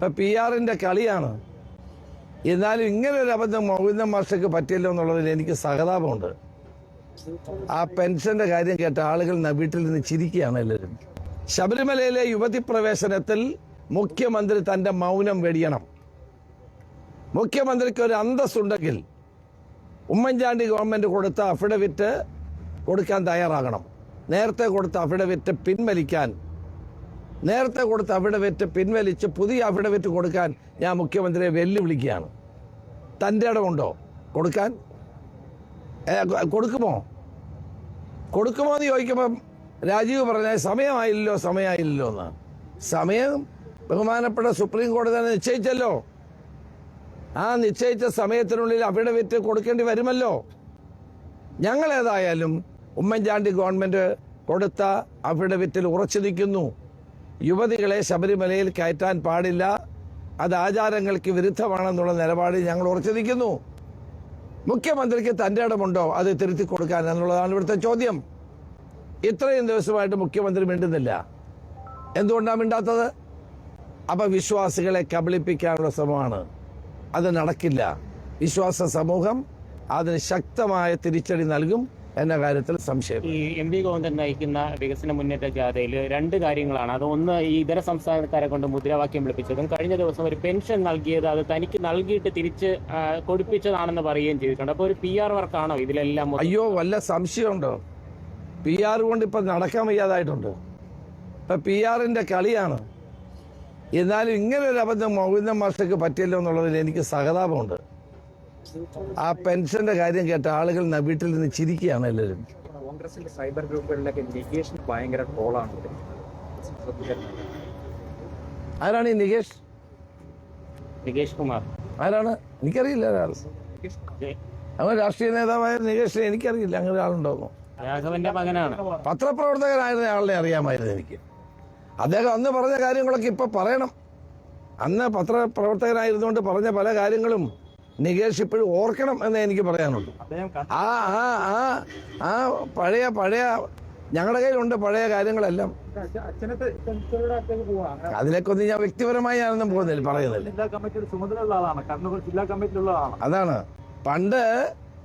ഇപ്പം പി ആറിന്റെ കളിയാണ്. എന്നാലും ഇങ്ങനെ ഒരു അബദ്ധം മൗലിക മാസ്റ്റർക്ക് പറ്റിയല്ലോ എന്നുള്ളതിൽ എനിക്ക് സഹതാപമുണ്ട്. ആ പെൻഷന്റെ കാര്യം കേട്ട ആളുകൾ വീട്ടിൽ നിന്ന് ചിരിക്കുകയാണ് എല്ലാവരും. ശബരിമലയിലെ യുവതി പ്രവേശനത്തിൽ മുഖ്യമന്ത്രി തന്റെ മൗനം വെടിയണം. മുഖ്യമന്ത്രിക്ക് ഒരു അന്തസ്സുണ്ടെങ്കിൽ ഉമ്മൻചാണ്ടി ഗവൺമെന്റ് കൊടുത്ത അഫിഡവിറ്റ് കൊടുക്കാൻ തയ്യാറാകണം. നേരത്തെ കൊടുത്ത അഫിഡവിറ്റ് പിൻവലിക്കാൻ നേരത്തെ കൊടുത്ത അഫിഡവിറ്റ് പിൻവലിച്ച് പുതിയ അഫിഡവിറ്റ് കൊടുക്കാൻ ഞാൻ മുഖ്യമന്ത്രിയെ വെല്ലുവിളിക്കുകയാണ്. തന്റെ ഇടമുണ്ടോ? കൊടുക്കാൻ? കൊടുക്കുമോ? കൊടുക്കുമോ എന്ന് ചോദിക്കുമ്പം രാജീവ് പറഞ്ഞ സമയമായില്ലല്ലോ സമയമായില്ലല്ലോ എന്ന്. സമയം ബഹുമാനപ്പെട്ട സുപ്രീം കോടതി തന്നെ നിശ്ചയിച്ചല്ലോ. ആ നിശ്ചയിച്ച സമയത്തിനുള്ളിൽ അഫിഡവിറ്റ് കൊടുക്കേണ്ടി വരുമല്ലോ. ഞങ്ങൾ ഏതായാലും ഉമ്മൻചാണ്ടി ഗവൺമെന്റ് കൊടുത്ത അഫിഡവിറ്റിൽ ഉറച്ചു നിൽക്കുന്നു. യുവതികളെ ശബരിമലയിൽ കയറ്റാൻ പാടില്ല. അത് ആചാരങ്ങൾക്ക് വിരുദ്ധമാണെന്നുള്ള നിലപാട് ഞങ്ങൾ ഉറച്ചു നിൽക്കുന്നു മുഖ്യമന്ത്രിക്ക് തന്റെ ഇടമുണ്ടോ? അത് തിരുത്തി കൊടുക്കാൻ എന്നുള്ളതാണ് ഇവിടുത്തെ ചോദ്യം. ഇത്രയും ദിവസമായിട്ട് മുഖ്യമന്ത്രി മിണ്ടുന്നില്ല. എന്തുകൊണ്ടാണ് മിണ്ടാത്തത്? അപ്പൊ വിശ്വാസികളെ കബളിപ്പിക്കാനുള്ള ശ്രമമാണ്. അത് നടക്കില്ല. വിശ്വാസ സമൂഹം അതിന് ശക്തമായ തിരിച്ചടി നൽകും. എന്ന കാര്യത്തിൽ സംശയം. ഈ എം വി ഗോവിന്ദൻ നയിക്കുന്ന വികസന മുന്നേറ്റ ജാഥയിൽ രണ്ട് കാര്യങ്ങളാണ്. അത് ഒന്ന് ഈ ഇതര സംസ്ഥാനക്കാരെ കൊണ്ട് മുദ്രാവാക്യം വിളിപ്പിച്ചതും കഴിഞ്ഞ ദിവസം ഒരു പെൻഷൻ നൽകിയത് അത് തനിക്ക് നൽകിയിട്ട് തിരിച്ച് കൊടുപ്പിച്ചതാണെന്ന് പറയുകയും ചെയ്തിട്ടുണ്ട്. അപ്പോൾ ഒരു പി ആർ വർക്കാണോ ഇതിലെല്ലാം അയ്യോ വല്ല സംശയമുണ്ടോ? പി ആർ കൊണ്ട് ഇപ്പം നടക്കാൻ വയ്യാതായിട്ടുണ്ട്. ഇപ്പം പി ആറിന്റെ കളിയാണ്. എന്നാലും ഇങ്ങനെ ഒരു അബദ്ധം മൗലിക മാഷക്ക് പറ്റിയല്ലോ എന്നുള്ളതിൽ എനിക്ക് സഹതാപമുണ്ട്. ആ പെൻഷന്റെ കാര്യം കേട്ട ആളുകൾ വീട്ടിൽ നിന്ന് ചിരിക്കുകയാണ് എല്ലാവരും. കോൺഗ്രസിന്റെ സൈബർ ഗ്രൂപ്പുകളിലൊക്കെ ഭയങ്കര ട്രോളാണ്. ആരാണ് ഈ നികേഷ്? നികേഷ് കുമാർ. ആരാണ്? എനിക്കറിയില്ല ഒരാൾ. അങ്ങനെ രാഷ്ട്രീയ നേതാവായ നികേഷ് എനിക്കറിയില്ല. അങ്ങനെ ഒരാളുണ്ടോന്നോ രാഘവന്റെ മകനാണ്. പത്രപ്രവർത്തകനായിരുന്ന ആളിനെ അറിയാമായിരുന്നു എനിക്ക്. അദ്ദേഹം അന്ന് പറഞ്ഞ കാര്യങ്ങളൊക്കെ ഇപ്പൊ പറയണം. അന്ന് പത്രപ്രവർത്തകനായിരുന്നുകൊണ്ട് പറഞ്ഞ പല കാര്യങ്ങളും നികേഷ് ഇപ്പോഴും ഓർക്കണം എന്നേ എനിക്ക് പറയാനുള്ളൂ. ആ ആ ആ ആ പഴയ പഴയ ഞങ്ങളുടെ കയ്യിലുണ്ട് പഴയ കാര്യങ്ങളെല്ലാം. അതിലേക്കൊന്നും ഞാൻ വ്യക്തിപരമായി ഞാനൊന്നും പോകുന്നില്ല പറയുന്നില്ല. അതാണ്. പണ്ട്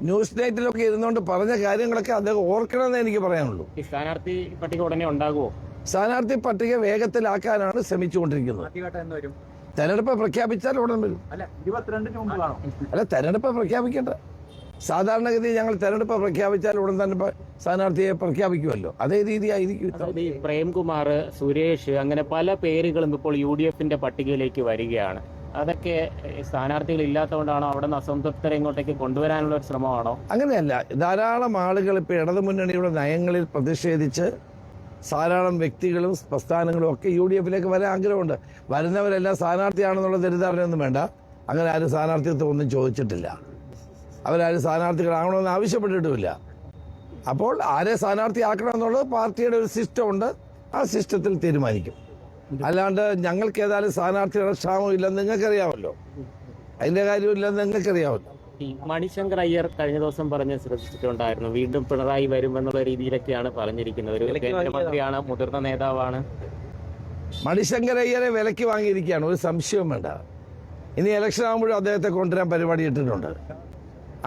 ന്യൂസ് നൈറ്റിലൊക്കെ ഇരുന്നുകൊണ്ട് പറഞ്ഞ കാര്യങ്ങളൊക്കെ അദ്ദേഹം ഓർക്കണമെന്നേ എനിക്ക് പറയാനുള്ളൂ. സ്ഥാനാർത്ഥി പട്ടിക ഉടനെ ഉണ്ടാകുമോ സ്ഥാനാർത്ഥി പട്ടിക വേഗത്തിലാക്കാനാണ് ശ്രമിച്ചുകൊണ്ടിരിക്കുന്നത്. ആദ്യഘട്ടം എന്ന് വരും. തെരഞ്ഞെടുപ്പ് പ്രഖ്യാപിച്ചാൽ ഉടൻ വരും. അല്ല തെരഞ്ഞെടുപ്പ് പ്രഖ്യാപിക്കേണ്ട. സാധാരണഗതി ഞങ്ങൾ തെരഞ്ഞെടുപ്പ് പ്രഖ്യാപിച്ചാൽ ഉടൻ തന്നെ സ്ഥാനാർത്ഥിയെ പ്രഖ്യാപിക്കുമല്ലോ. അതേ രീതിയായിരിക്കും ഈ പ്രേംകുമാർ സുരേഷ് അങ്ങനെ പല പേരുകളും ഇപ്പോൾ യു ഡി എഫിന്റെ പട്ടികയിലേക്ക് വരികയാണ്. അതൊക്കെ സ്ഥാനാർത്ഥികൾ ഇല്ലാത്തതുകൊണ്ടാണോ? അവിടെ നിന്ന് അസംതൃപ്തരെ ഇങ്ങോട്ടേക്ക് കൊണ്ടുവരാനുള്ള ഒരു ശ്രമമാണോ? അങ്ങനെയല്ല. ധാരാളം ആളുകൾ ഇപ്പോൾ ഇടതുമുന്നണിയുടെ നയങ്ങളിൽ പ്രതിഷേധിച്ച് ധാരാളം വ്യക്തികളും പ്രസ്ഥാനങ്ങളും ഒക്കെ യു ഡി എഫിലേക്ക് വരാൻ ആഗ്രഹമുണ്ട്. വരുന്നവരെല്ലാം സ്ഥാനാർത്ഥിയാണെന്നുള്ള തെറ്റിദ്ധാരണയൊന്നും വേണ്ട. അങ്ങനെ ആരും സ്ഥാനാർത്ഥിത്വം ഒന്നും ചോദിച്ചിട്ടില്ല. അവരാരും സ്ഥാനാർത്ഥികളാകണമെന്ന് ആവശ്യപ്പെട്ടിട്ടുമില്ല. അപ്പോൾ ആരെ സ്ഥാനാർത്ഥിയാക്കണം എന്നുള്ളത് പാർട്ടിയുടെ ഒരു സിസ്റ്റം ഉണ്ട് ആ സിസ്റ്റത്തിൽ തീരുമാനിക്കും. അല്ലാണ്ട് ഞങ്ങൾക്ക് ഏതായാലും സ്ഥാനാർത്ഥികളുടെ ക്ഷാമം ഇല്ലെന്ന് നിങ്ങൾക്കറിയാമല്ലോ. അതിന്റെ കാര്യമില്ലെന്ന് നിങ്ങൾക്കറിയാമല്ലോ. മണിശങ്കർ അയ്യർ കഴിഞ്ഞ ദിവസം പറഞ്ഞ് ശ്രദ്ധിച്ചിട്ടുണ്ടായിരുന്നു. വീണ്ടും പിണറായി വരുമെന്നുള്ള രീതിയിലൊക്കെയാണ് പറഞ്ഞിരിക്കുന്നത്. ഒരു കേന്ദ്രമന്ത്രിയാണ് മുതിർന്ന നേതാവാണ്. മണിശങ്കർ അയ്യരെ വിലക്ക് വാങ്ങിയിരിക്കുകയാണ്. ഒരു സംശയവും വേണ്ട. ഇനി ഇലക്ഷൻ ആകുമ്പോഴും അദ്ദേഹത്തെ കൊണ്ടുവരാൻ പരിപാടി ഇട്ടിട്ടുണ്ട്.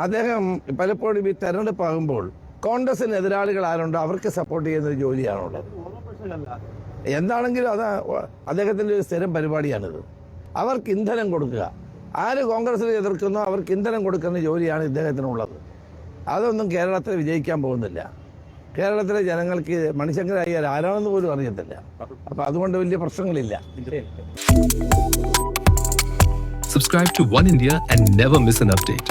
അദ്ദേഹം പലപ്പോഴും ഈ തെരഞ്ഞെടുപ്പ് ആകുമ്പോൾ കോൺഗ്രസിന് എതിരാളികൾ ആരുണ്ടോ അവർക്ക് സപ്പോർട്ട് ചെയ്യുന്ന ഒരു ജോലിയാണുള്ളത്. എന്താണെങ്കിലും അത് അദ്ദേഹത്തിന്റെ ഒരു സ്ഥിരം പരിപാടിയാണിത്. അവർക്ക് ഇന്ധനം കൊടുക്കുക. ആര് കോൺഗ്രസിനെ എതിർക്കുന്നോ? അവർക്ക് ഇന്ധനം കൊടുക്കുന്ന ജോലിയാണ് ഇദ്ദേഹത്തിനുള്ളത്. അതൊന്നും കേരളത്തിൽ വിജയിക്കാൻ പോകുന്നില്ല. കേരളത്തിലെ ജനങ്ങൾക്ക് മണിശങ്കർ ആരാണെന്ന് പോലും അറിയത്തില്ല. അപ്പം അതുകൊണ്ട് വലിയ പ്രശ്നങ്ങളില്ല. Subscribe to One India and never miss an update.